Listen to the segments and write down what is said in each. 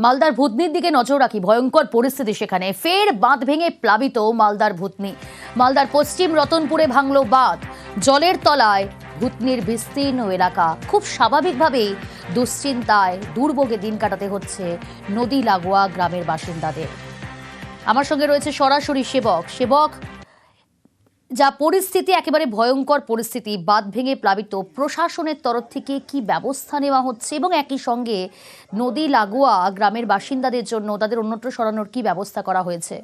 মালদার ভূতনির দিকে নজর রাখি। ভয়ঙ্কর পরিস্থিতি সেখানে। ফের বাঁধ ভেঙে প্লাবিত মালদার ভূতনি। মালদার পশ্চিম রতনপুরে ভাঙল বাঁধ। জলের তলায় ভূতনির বিস্তীর্ণ এলাকা। খুব স্বাভাবিকভাবেই দুশ্চিন্তায় দুর্ভোগে দিন কাটাতে হচ্ছে নদী লাগোয়া গ্রামের বাসিন্দাদের। আমার সঙ্গে রয়েছে সরাসরি সেবক। সেবক যা পরিস্থিতি, একেবারে ভয়ঙ্কর পরিস্থিতি, বাঁধ ভেঙে প্লাবিত প্রশাসনের তরফ থেকে কি ব্যবস্থা নেওয়া হচ্ছে এবং একই সঙ্গে নদী লাগোয়া গ্রামের বাসিন্দাদের জন্য তাদের অন্যত্র সরানোর কি ব্যবস্থা করা হয়েছে?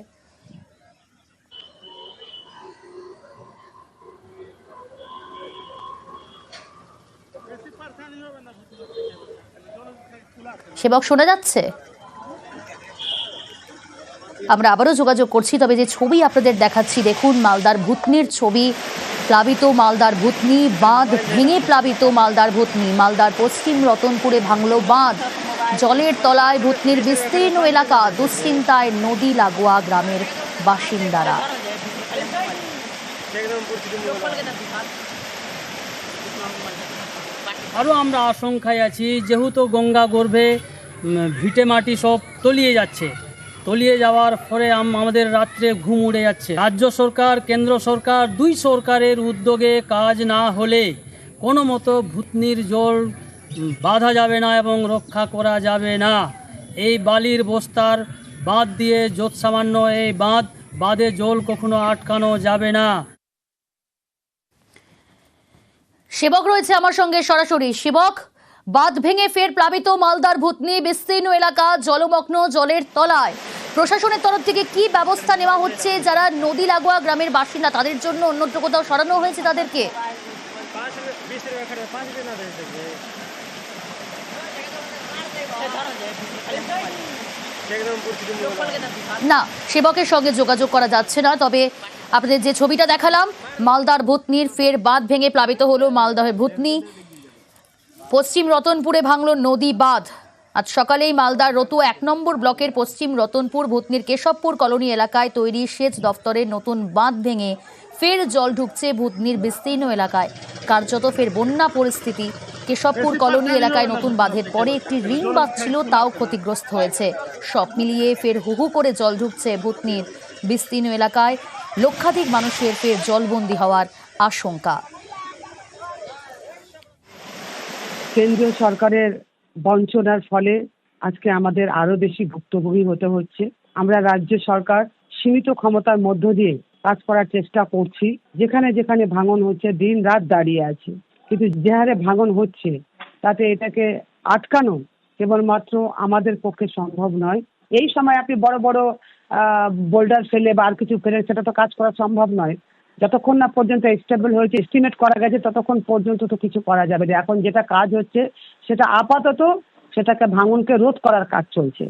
সেবক শোনা যাচ্ছে? আমরা আবারও যোগাযোগ করছি, তবে যে ছবি আপনাদের দেখাচ্ছি, দেখুন, মালদার ভূতনির ছবি। প্লাবিত মালদার ভূতনি, বাঁধ ভেঙে প্লাবিত মালদার ভূতনি। মালদার পশ্চিম রতনপুরে ভাঙল বাঁধ। জলের তলায় ভূতনির বিস্তীর্ণ এলাকা, দুশ্চিন্তায় নদী লাগোয়া গ্রামের বাসিন্দারা। আরও আমরা আশঙ্কায় আছি, যেহেতু গঙ্গা গর্ভে ভিটে মাটি সব তলিয়ে যাচ্ছে। তলিয়ে যাওয়ার পরে আম- আমাদের রাত্রে ঘুম উড়ে যাচ্ছে। রাজ্য সরকার, কেন্দ্র সরকার, দুই সরকারের উদ্যোগে কাজ না হলে কোনো মতো ভূতনির জল বাঁধা যাবে না এবং রক্ষা করা যাবে না। এই বালির বস্তার বাঁধ দিয়ে যত সামান্য এই বাঁধ, বাঁধে জল কখনো আটকানো যাবে না। সেবক রয়েছে আমার সঙ্গে সরাসরি। সেবক, বাঁধ ভেঙে ফের প্লাবিত মালদার ভূতনি বিস্তীর্ণ এলাকা জলমগ্ন জলের তলায়। প্রশাসনের তরফ থেকে কি ব্যবস্থা নেওয়া হচ্ছে? যারা নদী লাগোয়া গ্রামের বাসিন্দা, তাদের জন্য অন্যত্র কোথাও সরানো হয়েছে তাদেরকে? না, সেবকের সঙ্গে যোগাযোগ করা যাচ্ছে না, তবে আপনাদের যে ছবিটা দেখালাম, মালদার ভূতনির ফের বাঁধ ভেঙে প্লাবিত হলো মালদহের ভূতনি। পশ্চিম রতনপুরে ভাঙল নদী বাঁধ। আজ সকালেই মালদার রতু এক নম্বর ব্লকের পশ্চিম রতনপুর, ভূতনির কেশবপুর কলোনি এলাকায় তৈরি সেচ দফতরের নতুন বাঁধ ভেঙে ফের জল ঢুকছে ভূতনির বিস্তীর্ণ এলাকায়। কার্যত ফের বন্যা পরিস্থিতি। কেশবপুর কলোনি এলাকায় নতুন বাঁধের পরে একটি রিং বাঁধ ছিল, তাও ক্ষতিগ্রস্ত হয়েছে। সব মিলিয়ে ফের হুহু করে জল ঢুকছে ভূতনির বিস্তীর্ণ এলাকায়। লক্ষাধিক মানুষের ফের জলবন্দি হওয়ার আশঙ্কা। কেন্দ্রীয় সরকারের বঞ্চনার ফলে আজকে আমাদের আরও বেশি ভুক্তভোগী হতে হচ্ছে। আমরা রাজ্য সরকার সীমিত ক্ষমতার মধ্য দিয়ে কাজ করার চেষ্টা করছি। যেখানে যেখানে ভাঙন হচ্ছে, দিন রাত দাঁড়িয়ে আছে। কিন্তু যে হারে ভাঙন হচ্ছে, তাতে এটাকে আটকানো কেবলমাত্র আমাদের পক্ষে সম্ভব নয়। এই সময় আপনি বড় বড় বোল্ডার ফেলে বা আর কিছু ফেলে, সেটা তো কাজ করা সম্ভব নয়। যতক্ষণ না পর্যন্ত স্টেবল হয়েছে এস্টিমেট করা গেছে, ততক্ষণ পর্যন্ত তো কিছু করা যাবে না। এখন যেটা কাজ হচ্ছে, সেটা আপাতত সেটাকে ভাঙনকে রোধ করার কাজ চলছে।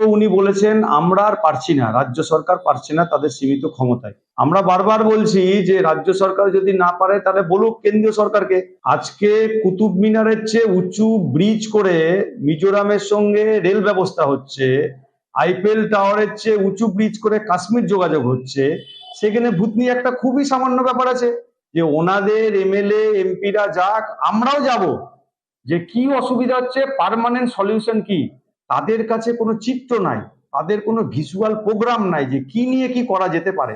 উনি বলেছেন, আমরা আর পারছি না, রাজ্য সরকার পারছে না তাদের সীমিত ক্ষমতায়। আমরা বারবার বলছি যে, রাজ্য সরকার যদি না পারে, তাহলে বলুক কেন্দ্রীয় সরকারকে। আজকে কুতুব মিনারের চেয়ে উঁচু ব্রিজ করে মিজোরামের সঙ্গে রেল ব্যবস্থা হচ্ছে আইপিএল টাওয়ারের চেয়ে উঁচু ব্রিজ করে কাশ্মীর যোগাযোগ হচ্ছে, সেখানে ভূতনি একটা খুবই সামান্য ব্যাপার আছে, যে ওনাদের এমএলএ, এমপিরা যাক, আমরাও যাব। যে কি অসুবিধা হচ্ছে পার্মানেন্ট সলিউশন কি? তাদের কাছে কোনো চিত্র নাই, তাদের কোনো ভিজুয়াল প্রোগ্রাম নাই যে কি নিয়ে কি করা যেতে পারে।